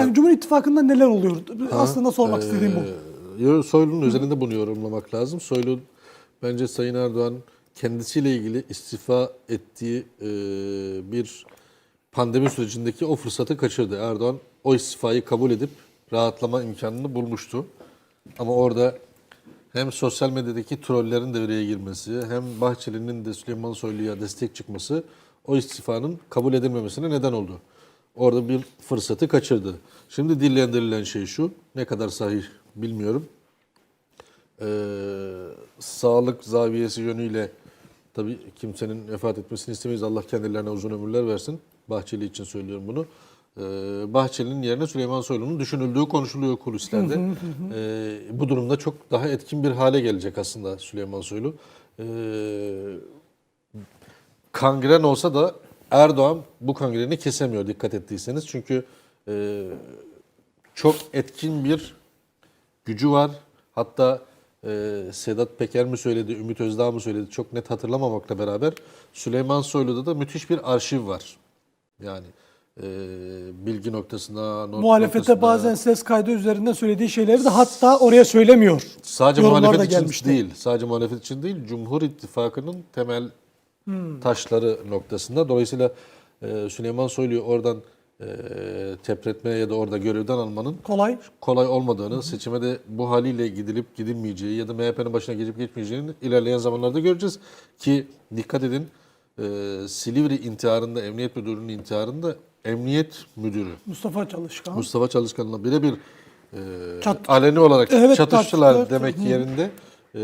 Yani Cumhur İttifakı'nda neler oluyor? Aslında sormak Ee, istediğim bu. Soylu'nun üzerinde bunu yorumlamak lazım. Soylu bence Sayın Erdoğan kendisiyle ilgili istifa ettiği e, bir pandemi sürecindeki o fırsatı kaçırdı. Erdoğan o istifayı kabul edip rahatlama imkanını bulmuştu. Ama orada hem sosyal medyadaki trollerin devreye girmesi hem Bahçeli'nin de Süleyman Soylu'ya destek çıkması o istifanın kabul edilmemesine neden oldu. Orada bir fırsatı kaçırdı. Şimdi dillendirilen şey şu, ne kadar sahih bilmiyorum. Ee, sağlık zaviyesi yönüyle tabii kimsenin vefat etmesini istemeyiz. Allah kendilerine uzun ömürler versin. Bahçeli için söylüyorum bunu. Ee, Bahçeli'nin yerine Süleyman Soylu'nun düşünüldüğü konuşuluyor kulislerde. Ee, bu durumda çok daha etkin bir hale gelecek aslında Süleyman Soylu. Ee, kangren olsa da Erdoğan bu kangreni kesemiyor dikkat ettiyseniz. Çünkü e, çok etkin bir gücü var. Hatta e, Sedat Peker mi söyledi, Ümit Özdağ mı söyledi çok net hatırlamamakla beraber Süleyman Soylu'da da müthiş bir arşiv var. Yani e, bilgi noktasında, not Muhalefete noktasında, bazen ses kaydı üzerinden söylediği şeyleri de hatta oraya söylemiyor. Sadece Yorumlar muhalefet için gelmişti. değil, sadece muhalefet için değil, Cumhur İttifakı'nın temel Hmm. taşları noktasında. Dolayısıyla e, Süleyman Soylu'yu oradan e, tepretmeye ya da orada görevden almanın Kolay. kolay olmadığını, seçime de bu haliyle gidilip gidilmeyeceği ya da MHP'nin başına geçip geçmeyeceğini ilerleyen zamanlarda göreceğiz. Ki dikkat edin e, Silivri intiharında, emniyet müdürünün intiharında emniyet müdürü Mustafa Çalışkan. Mustafa Çalışkan'la birebir e, Çat- aleni olarak Evet, çatıştılar tartıştılar. demek yerinde e,